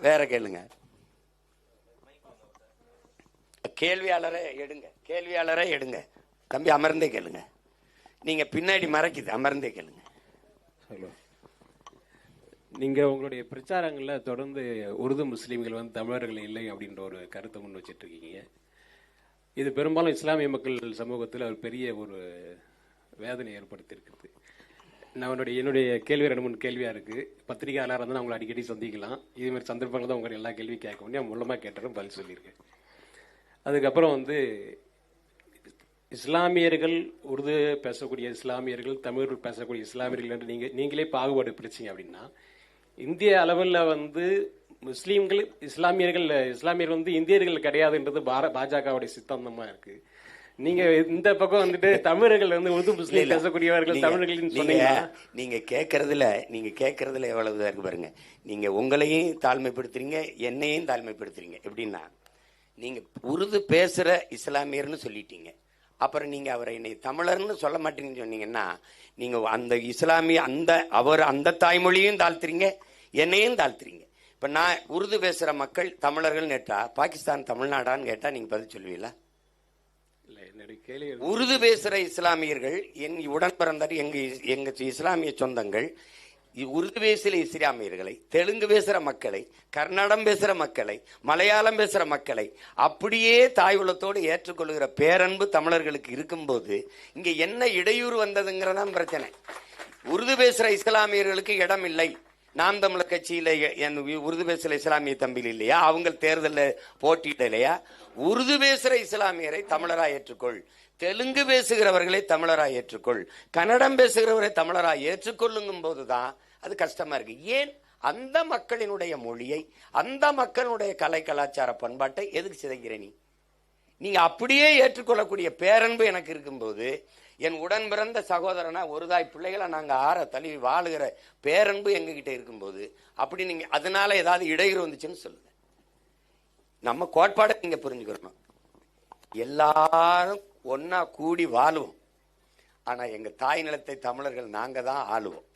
வேற கேளுங்க. கேள்வியாளரை எடுங்க. கேள்வியாளரை எடுங்க. தம்பி அமர்ந்தே கேளுங்க. நீங்க பின்னாடி மறைக்குது அமர்ந்தே கேளுங்க. ஹலோ. நீங்க உங்களுடைய பிரச்சாரங்கள்ல தொடர்ந்து உருது முஸ்லீம்கள் வந்து தமிழர்கள் இல்லை அப்படின்ற ஒரு கருத்தை முன் வச்சுட்டு இருக்கீங்க இது பெரும்பாலும் இஸ்லாமிய மக்கள் சமூகத்தில் ஒரு பெரிய ஒரு வேதனை ஏற்படுத்தியிருக்கிறது நான் என்னுடைய என்னுடைய கேள்வி ரெண்டு மூணு கேள்வியா இருக்கு. பத்திரிகையாளராக இருந்தால் உங்களை அடிக்கடி சந்திக்கலாம். இது மாதிரி சந்தர்ப்பங்கள் தான் உங்களை எல்லா கேள்வியும் கேட்க முடியும் மூலமாக கேட்டாலும் பதில் சொல்லியிருக்கேன். அதுக்கப்புறம் வந்து இஸ்லாமியர்கள் உருது பேசக்கூடிய இஸ்லாமியர்கள் தமிழர்கள் பேசக்கூடிய இஸ்லாமியர்கள் என்று நீங்கள் நீங்களே பாகுபாடு பிடிச்சிங்க அப்படின்னா இந்திய அளவில் வந்து முஸ்லீம்கள் இஸ்லாமியர்கள் இஸ்லாமியர்கள் வந்து இந்தியர்கள் கிடையாதுன்றது பார பாஜகவுடைய சித்தாந்தமாக இருக்குது நீங்க இந்த பக்கம் வந்துட்டு தமிழர்கள் வந்து உருது முஸ்லீம் பேசக்கூடியவர்கள் தமிழர்கள் நீங்க சொன்னீங்கன்னா நீங்க கேட்கறதுல நீங்க கேட்கறதுல எவ்வளவு இருக்கு பாருங்க. நீங்க உங்களையும் தாழ்மைப்படுத்துறீங்க என்னையும் தாழ்மைப்படுத்துறீங்க. எப்படின்னா நீங்க உருது பேசுற இஸ்லாமியர்னு சொல்லிட்டீங்க. அப்புறம் நீங்க அவரை என்னை தமிழர்னு சொல்ல மாட்டீங்கன்னு சொன்னீங்கன்னா நீங்க அந்த இஸ்லாமிய அந்த அவர் அந்த தாய்மொழியும் தாழ்த்துறீங்க என்னையும் தாழ்த்துறீங்க. இப்ப நான் உருது பேசுற மக்கள் தமிழர்கள் கேட்டா பாகிஸ்தான் தமிழ்நாடான்னு கேட்டா நீங்க பதில் சொல்லுவீங்களா? உருது பேசுகிற இஸ்லாமியர்கள் என் உடன் பிறந்தார் எங்கள் எங்கள் இஸ்லாமிய சொந்தங்கள் இ- உருது பேசுகிற இஸ்லாமியர்களை தெலுங்கு பேசுகிற மக்களை கர்நாடகம் பேசுகிற மக்களை மலையாளம் பேசுகிற மக்களை அப்படியே தாய் உலத்தோடு ஏற்றுக்கொள்கிற பேரன்பு தமிழர்களுக்கு இருக்கும்போது இங்கே என்ன இடையூறு வந்ததுங்கிறதான் பிரச்சனை. உருது பேசுகிற இஸ்லாமியர்களுக்கு இடம் இல்லை நாம் தமிழர் கட்சியில என் உருது பேசுற இஸ்லாமிய தம்பியில் இல்லையா? அவங்க தேர்தலில் போட்டியிடலையா உருது பேசுகிற இஸ்லாமியரை தமிழராக ஏற்றுக்கொள். தெலுங்கு பேசுகிறவர்களை தமிழராக ஏற்றுக்கொள். கன்னடம் பேசுகிறவரை தமிழராக ஏற்றுக்கொள்ளுங்கும் போதுதான் அது கஷ்டமா இருக்கு. ஏன்? அந்த மக்களினுடைய மொழியை அந்த மக்களுடைய கலை கலாச்சார பண்பாட்டை எதுக்கு சிதைக்கிற நீ? அப்படியே ஏற்றுக்கொள்ளக்கூடிய பேரன்பு எனக்கு இருக்கும்போது என் உடன் பிறந்த சகோதரனா ஒரு தாய் பிள்ளைகளை நாங்கள் ஆற தழுவி வாழுகிற பேரன்பு எங்ககிட்ட இருக்கும்போது அப்படி நீங்கள் அதனால ஏதாவது இடையூறு வந்துச்சுன்னு சொல்லுங்க. நம்ம கோட்பாடை நீங்கள் புரிஞ்சுக்கிறணும் எல்லாரும் ஒன்னா கூடி வாழுவோம். ஆனால் எங்கள் தாய் நிலத்தை தமிழர்கள் நாங்கள் தான் ஆளுவோம்.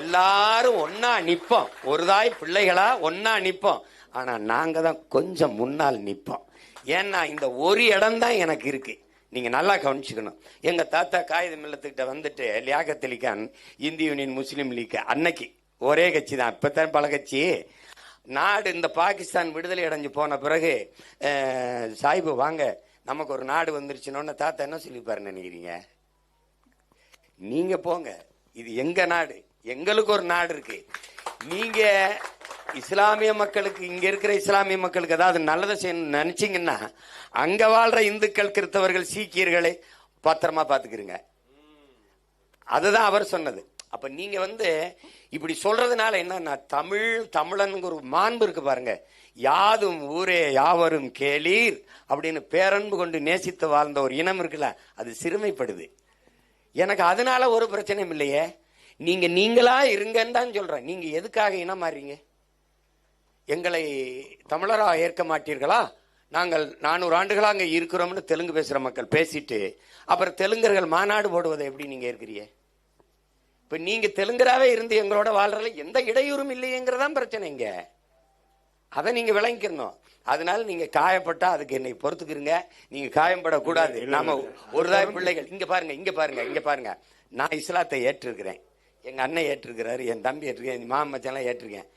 எல்லாரும் ஒன்னா நிற்போம் ஒரு தாய் பிள்ளைகளா ஒன்னா நிற்போம் ஆனால் நாங்கள் தான் கொஞ்சம் முன்னால் நிற்போம் ஏன்னா இந்த ஒரு இடம் தான் எனக்கு இருக்குது நீங்கள் நல்லா கவனிச்சுக்கணும். எங்கள் தாத்தா காகித மில்லத்துக்கிட்ட வந்துட்டு லியாகத் அலி இந்திய யூனியன் முஸ்லீம் லீக் அன்னைக்கு. ஒரே கட்சி தான். இப்பதான் பல கட்சி. நாடு இந்த பாகிஸ்தான் விடுதலை அடைஞ்சு போன பிறகு சாய்பு வாங்க நமக்கு ஒரு நாடு வந்துருச்சுன்னு தாத்தா என்ன சொல்லிப்பாருன்னு நினைக்கிறீங்க? நீங்கள் போங்க. இது எங்கள் நாடு? எங்களுக்கு ஒரு நாடு இருக்கு. நீங்க இஸ்லாமிய மக்களுக்கு இங்க இருக்கிற இஸ்லாமிய மக்களுக்கு ஏதாவது நல்லதை செய்யணும்னு நினைச்சீங்கன்னா அங்க வாழ்ற இந்துக்கள் கிறிஸ்தவர்கள் சீக்கியர்களை பத்திரமா பாத்துக்கிறீங்க அதுதான் அவர் சொன்னது. அப்ப நீங்க வந்து இப்படி சொல்றதுனால என்னன்னா தமிழ் தமிழனுங்க ஒரு மாண்பு இருக்கு பாருங்க. யாதும் ஊரே யாவரும் கேளீர் அப்படின்னு பேரன்பு கொண்டு நேசித்து வாழ்ந்த ஒரு இனம் இருக்குல்ல அது சிறுமைப்படுது. எனக்கு அதனால ஒரு பிரச்சனையும் இல்லையே. நீங்க நீங்களா இருங்கன்னு தான் சொல்றேன். நீங்க எதுக்காக இனம் மாறீங்க எங்களை தமிழரா ஏற்க மாட்டீர்களா? நாங்கள் நானூறு ஆண்டுகளா அங்க இருக்கிறோம்னு தெலுங்கு பேசுற மக்கள் பேசிட்டு அப்புறம் தெலுங்கர்கள் மாநாடு போடுவதை எப்படி நீங்க இருக்கிறீங்க இப்ப நீங்க தெலுங்கராவே இருந்து எங்களோட வாழ்றதுல எந்த இடையூறும் இல்லையேங்கிறதான் பிரச்சனை இங்க. அதை நீங்க விளங்கிக்கணும். அதனால நீங்க காயப்பட்டா அதுக்கு என்னை பொறுத்துக்கிறீங்க நீங்க காயப்படக்கூடாது நாம ஒரு பிள்ளைகள். இங்க பாருங்க இங்க பாருங்க இங்க பாருங்க. நான் இஸ்லாத்தை ஏற்றிருக்கிறேன். எங்கள் அண்ணன் ஏற்றிருக்கிறாரு என் தம்பி ஏற்றிருக்கேன் என் மாமச்செல்லாம் ஏற்றிருக்கேன்.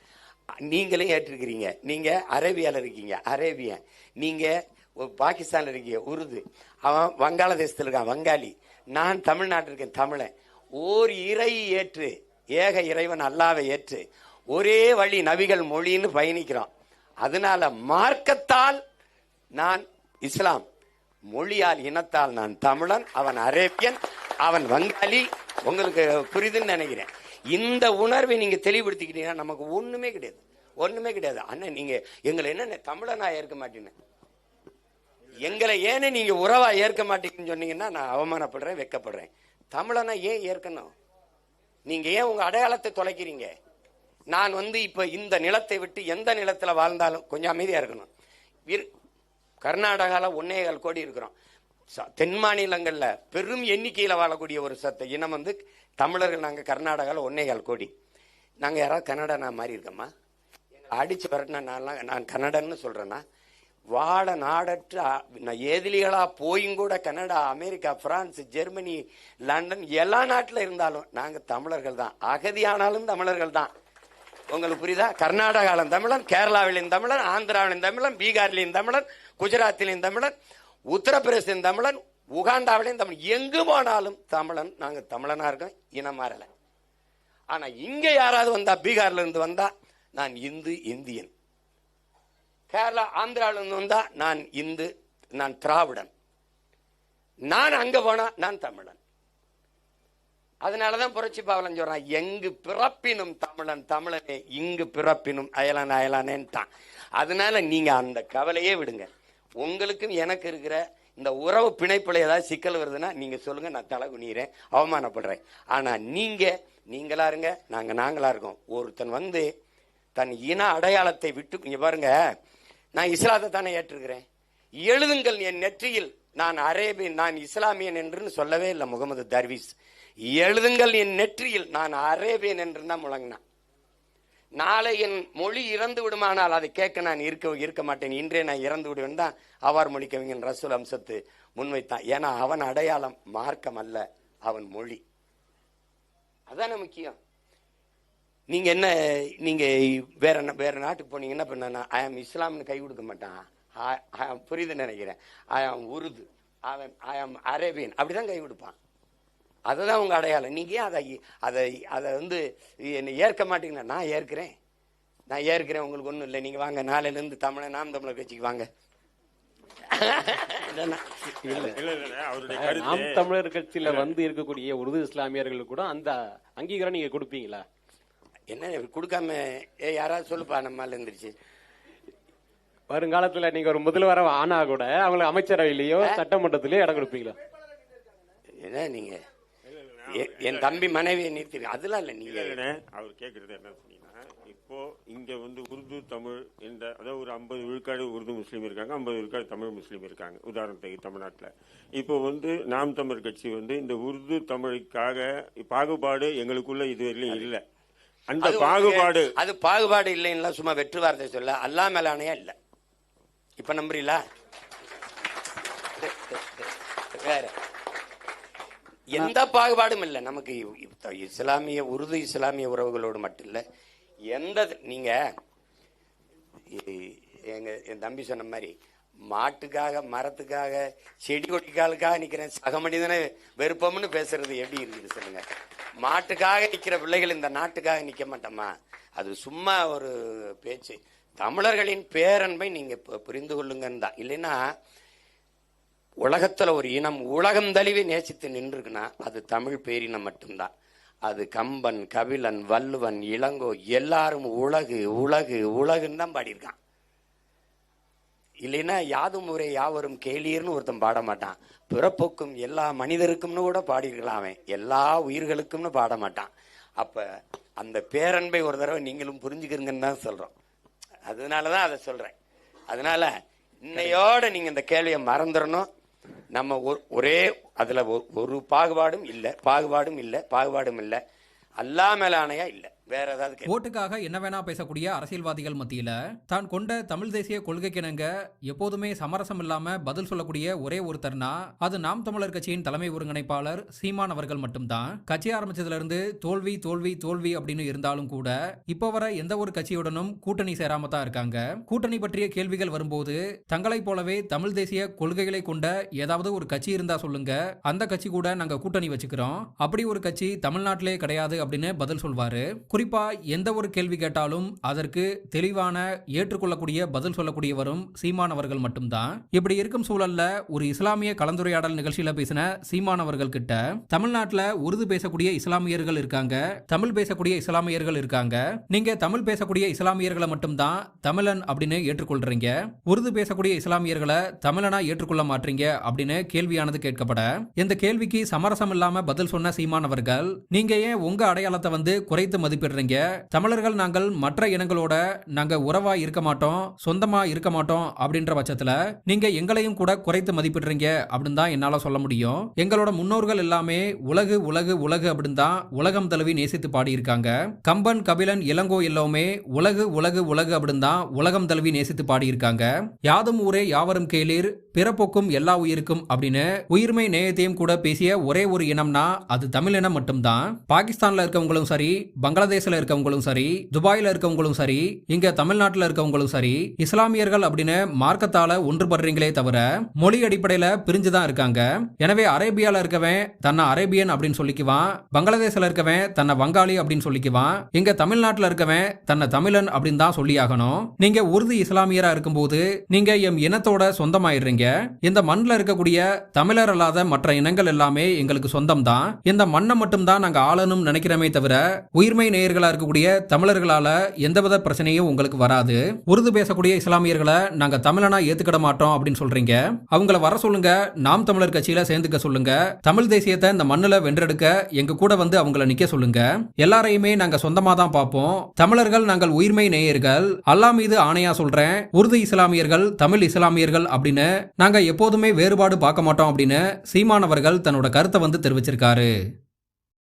நீங்களும் ஏற்றிருக்கிறீங்க. நீங்கள் அரேபியாவில் இருக்கீங்க அரேபியன். நீங்கள் பாகிஸ்தானில் இருக்கீங்க உருது. அவன் வங்காளதேசத்தில் இருக்கான் வங்காளி. நான் தமிழ்நாட்டில் இருக்கேன் தமிழன். ஓர் இறை ஏற்று ஏக இறைவன் அல்லாவை ஏற்று ஒரே வழி நபிகள் மொழின்னு பயணிக்கிறோம் அதனால மார்க்கத்தால் நான் இஸ்லாம் மொழியால் இனத்தால் நான் தமிழன் அவன் அரேபியன் அவன் வங்காளி உங்களுக்கு புரியுதுன்னு நினைக்கிறேன். இந்த உணர்வை நீங்க தெளிவுபடுத்திக்கிட்டீங்கன்னா நமக்கு ஒண்ணுமே கிடையாது. ஒண்ணுமே கிடையாது. அண்ணன் நீங்க எங்களை என்ன தமிழனா ஏற்க மாட்டேன்னு எங்களை ஏன்னு நீங்க உறவா ஏற்க மாட்டீங்கன்னு சொன்னீங்கன்னா நான் அவமானப்படுறேன் வெக்கப்படுறேன். தமிழனா ஏன் ஏற்கணும்? நீங்க ஏன் உங்க அடையாளத்தை தொலைக்கிறீங்க? நான் வந்து இப்ப இந்த நிலத்தை விட்டு எந்த நிலத்துல வாழ்ந்தாலும் கொஞ்சம் அமைதியா இருக்கணும். இரு- கர்நாடகால ஒன்னேகால் கோடி இருக்கிறோம். தென் மாநிலங்களில் பெரும் எண்ணிக்கையில் வாழக்கூடிய ஒரு சத்த இனம் வந்து தமிழர்கள். நாங்கள் கர்நாடகாவில் ஒன்னேகால் கோடி. நாங்கள் யாராவது கன்னடா நான் மாறி இருக்கோமா? அடிச்சு வரட்டினா நான்லாம் நான் கன்னடன்னு சொல்கிறேன்னா வாழ நாடற்ற நான் ஏதிலிகளா போயும் கூட Canada America France Germany London எல்லா நாட்டில் இருந்தாலும் நாங்கள் தமிழர்கள் தான். அகதியானாலும் தமிழர்கள் தான். உங்களுக்கு புரியுதா? கர்நாடகாவிலும் தமிழன் கேரளாவிலும் தமிழன் ஆந்திராவிலும் தமிழன் பீகார்லேயும் தமிழன் குஜராத்திலையும் தமிழன் உத்தரப்பிரதேசத்தின் தமிழன் உகாண்டாவிலையும் தமிழ் எங்கு போனாலும் தமிழன் நாங்கள் தமிழனாக இருக்கோம் இனம் மாறல. ஆனா இங்க யாராவது வந்தா பீகார்ல இருந்து வந்தா நான் இந்து இந்தியன். கேரளா ஆந்திரால இருந்து வந்தா நான் இந்து நான் திராவிடன். நான் அங்க போனா நான் தமிழன். அதனாலதான் புரட்சி பாவலன் சொல்றான் எங்கு பிறப்பினும் தமிழன் தமிழனே இங்கு பிறப்பினும் அயலான் அயலானேன்ட்டான். அதனால நீங்க அந்த கவலையே விடுங்க. உங்களுக்கும் எனக்கு இருக்கிற இந்த உறவு பிணைப்புல ஏதாவது சிக்கல் வருதுன்னா நீங்க சொல்லுங்க நான் தலை குனிகிறேன் அவமானப்படுறேன். ஆனா நீங்க நீங்களா இருங்க நாங்க நாங்களா இருக்கோம். ஒருத்தன் வந்து தன் இன அடையாளத்தை விட்டு கொஞ்சம் பாருங்க நான் இஸ்லாத்தை தானே ஏற்றிருக்கிறேன். எழுதுங்கள் என் நெற்றியில் நான் அரேபியன் நான் இஸ்லாமியன் என்று சொல்லவே இல்லை முகமது தர்வீஸ். எழுதுங்கள் என் நெற்றியில் நான் அரேபியன் என்று தான் முழங்கினான். நாளை என் மொழி இறந்து விடுமானால் அதை கேட்க நான் இருக்க இருக்க மாட்டேன். இன்றே நான் இறந்து விடுவேன் தான் அவார் மொழி கவிஞன் ரசூல் அம்சத்து முன்வைத்தான். ஏன்னா அவன் அடையாளம் மார்க்கம் அல்ல அவன் மொழி. அதான முக்கியம். நீங்க என்ன நீங்க வேற வேற நாட்டுக்கு போனீங்கன்னா என்ன பண்ணா ஐ ஆம் இஸ்லாம்னு கை கொடுக்க மாட்டான். புரியுதுன்னு நினைக்கிறேன். ஐ ஆம் உருது. அவன் ஐ ஆம் அரேபியன். அப்படிதான் கை கொடுப்பான். அதுதான் உங்க அடையாளம். நீங்க ஏன் அதை அதை அதை வந்து என்னை ஏற்க மாட்டீங்கன்னா நான் ஏற்கிறேன். நான் ஏற்கிறேன் உங்களுக்கு ஒன்றும் இல்லை. நீங்க வாங்க நாளையில இருந்து தமிழ நாம் தமிழர் கட்சிக்கு வாங்க. இல்லைன்னா இல்ல இல்ல இல்ல, அவருடைய நாம் தமிழர் கட்சியில வந்து இருக்கக்கூடிய உருது இஸ்லாமியர்களுக்கு கூட அந்த அங்கீகாரம் நீங்க கொடுப்பீங்களா? என்ன கொடுக்காம ஏ யாராவது சொல்லுப்பா நம்மால இருந்துருச்சு வருங்காலத்துல நீங்க ஒரு முதல்வர ஆனா கூட அவங்களுக்கு அமைச்சரவையிலயோ சட்டமன்றத்திலயோ இடம் கொடுப்பீங்களா? என்ன நீங்க? என் தம்பி மனைவியை நிறுத்தி அதெல்லாம் இல்லை நீங்க. இல்லைண்ணே, அவர் கேட்கறது என்ன சொன்னீங்கன்னா இப்போ இங்க வந்து உருது தமிழ் என்ற அதாவது ஒரு ஐம்பது விழுக்காடு உருது முஸ்லீம் இருக்காங்க ஐம்பது விழுக்காடு தமிழ் முஸ்லீம் இருக்காங்க உதாரணத்துக்கு தமிழ்நாட்டுல. இப்போ வந்து நாம் தமிழ் கட்சி வந்து இந்த உருது தமிழுக்காக பாகுபாடு எங்களுக்குள்ள இதுவரையிலும் இல்ல. அந்த பாகுபாடு அது பாகுபாடு இல்லைன்னா சும்மா வெற்று வார்த்தை சொல்ல அல்லா மேலானையா இல்ல. இப்ப நம்புறீங்களா? வேற. எந்த பாகுபாடும் இல்லை. நமக்கு இஸ்லாமிய உருது இஸ்லாமிய உறவுகளோடு மட்டும் இல்ல எந்த நீங்க இ- எங்க என் தம்பி சொன்ன மாதிரி மாட்டுக்காக மரத்துக்காக செடி கொடிக்காலுக்காக நிக்கிறேன் சக மனிதனை வெறுப்பம்னு பேசுறது எப்படி இருக்குது சொல்லுங்க. மாட்டுக்காக நிக்கிற பிள்ளைகள் இந்த நாட்டுக்காக நிக்க மாட்டோமா? அது சும்மா ஒரு பேச்சு. தமிழர்களின் பேரன்பை நீங்க பு- புரிந்து கொள்ளுங்கன்னு தான். இல்லைன்னா உலகத்தில் ஒரு இனம் உலகம் தழுவி நேசித்து நின்றுருக்குன்னா அது தமிழ் பேரினம் மட்டும்தான். அது கம்பன் கபிலன் வள்ளுவன் இளங்கோ எல்லாரும் உலகு உலகு உலகுன்னு தான் பாடியிருக்கான். இல்லைன்னா யாதும் முறை யாவரும் கேளீர்னு ஒருத்தன் பாட மாட்டான். பிறப்புக்கும் எல்லா மனிதருக்கும்னு கூட பாடியிருக்கலாம் அவன். எல்லா உயிர்களுக்கும்னு பாட மாட்டான். அப்போ அந்த பேரன்பை ஒரு தடவை நீங்களும் புரிஞ்சுக்கிறீங்கன்னு தான் சொல்கிறோம் அதனால தான் அதை சொல்கிறேன் அதனால இன்னையோட நீங்கள் இந்த கேள்வியை மறந்துடணும். நம்ம ஒரு- ஒரே அதில் ஒரு- ஒரு பாகுபாடும் இல்லை பாகுபாடும் இல்லை பாகுபாடும் இல்லை. அல்லா மேலானையா இல்லை. வேற ஏதாவது ஓட்டுக்காக என்ன வேணா பேசக்கூடிய அரசியல்வாதிகள் மத்தியில தான் கொண்ட தமிழ் தேசிய கொள்கைக்கிணங்க எப்போதுமே சமரசம் இல்லாம பதில் சொல்லக்கூடிய ஒரே ஒருத்தர்னா அது நாம் தமிழர் கட்சியின் தலைமை ஒருங்கிணைப்பாளர் சீமான் அவர்கள் மட்டும்தான். கட்சி ஆரம்பிச்சதுல இருந்து தோல்வி தோல்வி தோல்வி அப்படின்னு இருந்தாலும் கூட இப்போ வர எந்த ஒரு கட்சியுடனும் கூட்டணி சேராம தான் இருக்காங்க. கூட்டணி பற்றிய கேள்விகள் வரும்போது தங்களைப் போலவே தமிழ் தேசிய கொள்கைகளை கொண்ட ஏதாவது ஒரு கட்சி இருந்தா சொல்லுங்க. அந்த கட்சி கூட நாங்க கூட்டணி வச்சுக்கிறோம். அப்படி ஒரு கட்சி தமிழ்நாட்டிலே கிடையாது அப்படின்னு பதில் சொல்வாரு. குறிப்பாக எந்த ஒரு கேள்வி கேட்டாலும் அதற்கு தெளிவான ஏற்றுக்கொள்ளக்கூடிய பதில் சொல்லக்கூடியவரும் சீமானவர்கள் மட்டும்தான். இப்படி இருக்கும் சூழல்ல ஒரு இஸ்லாமிய கலந்துரையாடல் நிகழ்ச்சியில பேசின சீமானவர்கள் கிட்ட தமிழ்நாட்டில் உருது பேசக்கூடிய இஸ்லாமியர்கள் இருக்காங்க தமிழ் பேசக்கூடிய இஸ்லாமியர்கள் இருக்காங்க நீங்க தமிழ் பேசக்கூடிய இஸ்லாமியர்களை மட்டும்தான் தமிழன் அப்படின்னு ஏற்றுக்கொள்றீங்க உருது பேசக்கூடிய இஸ்லாமியர்களை தமிழனா ஏற்றுக்கொள்ள மாட்டீங்க அப்படின்னு கேள்வியானது கேட்கப்பட. இந்த கேள்விக்கு சமரசம் இல்லாம பதில் சொன்ன சீமானவர்கள் நீங்க ஏன் உங்க அடையாளத்தை வந்து குறைத்து மதிப்பு மதிப்பிடுறீங்க தமிழர்கள் நாங்கள் மற்ற இனங்களோட நாங்க உறவா இருக்க மாட்டோம் சொந்தமா இருக்க மாட்டோம் அப்படின்ற பட்சத்துல நீங்க எங்களையும் கூட குறைத்து மதிப்பிடுறீங்க அப்படின்னு தான் என்னால சொல்ல முடியும். எங்களோட முன்னோர்கள் எல்லாமே உலகு உலகு உலகு அப்படின்னு தான் உலகம் தழுவி நேசித்து பாடியிருக்காங்க. கம்பன் கபிலன் இளங்கோ எல்லாமே உலகு உலகு உலகு அப்படின்னு தான் உலகம் தழுவி நேசித்து பாடியிருக்காங்க. யாதும் ஊரே யாவரும் கேளீர் பிறப்போக்கும் எல்லா உயிருக்கும் அப்படின்னு உயிர்மை நேயத்தையும் கூட பேசிய ஒரே ஒரு இனம்னா அது தமிழ் இனம் மட்டும்தான். பாகிஸ்தான்ல இருக்கவங்களும் சரி பங்களாதேஷ்ல இருக்கவங்களும் சரி துபாயில இருக்கவங்களும் சரி இங்க தமிழ்நாட்டில் இருக்கவங்களும் சரி இஸ்லாமியர்கள் அப்படின்னு மார்க்கத்தால ஒன்றுபடுறீங்களே தவிர மொழி அடிப்படையில பிரிஞ்சுதான் இருக்காங்க. எனவே அரேபியால இருக்கவன் தன்னை அரேபியன் அப்படின்னு சொல்லிக்குவான் பங்களாதேஷ்ல இருக்கவன் தன்னை வங்காளி அப்படின்னு சொல்லிக்குவான் இங்க தமிழ்நாட்டில் இருக்கவன் தன்னை தமிழன் அப்படின்னு தான் சொல்லியாகணும். நீங்க உருது இஸ்லாமியரா இருக்கும்போது நீங்க எம் இனத்தோட சொந்தமாயிடுறீங்க. இந்த மண்ணில் இருக்கக்கூடிய தமிழர் அல்லாத மற்ற இனங்கள் எல்லாமே எங்களுக்கு சொந்தம் தான் இந்த மண்ணை மட்டும் தான் நாங்க ஆளணும் நினைக்கிறோமே தவிர உயிர்மை இஸ்லாமியர்களாக இருக்கக்கூடிய தமிழர்களால் எந்தவித பிரச்சனையும் உங்களுக்கு வராது. உருது பேசக்கூடிய இஸ்லாமியர்களை நாங்கள் தமிழனா ஏத்துக்கிட மாட்டோம் அப்படின்னு சொல்றீங்க. அவங்கள வர சொல்லுங்க நாம் தமிழர் கட்சியில சேர்ந்துக்க சொல்லுங்க. தமிழ் தேசியத்தை இந்த மண்ணில் வென்றெடுக்க எங்க கூட வந்து அவங்கள நிக்க சொல்லுங்க. எல்லாரையுமே நாங்கள் சொந்தமாக தான் பார்ப்போம். தமிழர்கள் நாங்கள் உயிர்மை நேயர்கள். அல்லாஹ் மீது ஆணையா சொல்றேன். உருது இஸ்லாமியர்கள் தமிழ் இஸ்லாமியர்கள் அப்படின்னு நாங்கள் எப்போதுமே வேறுபாடு பார்க்க மாட்டோம் அப்படின்னு சீமானவர்கள் தன்னோட கருத்தை வந்து தெரிவிச்சிருக்காரு.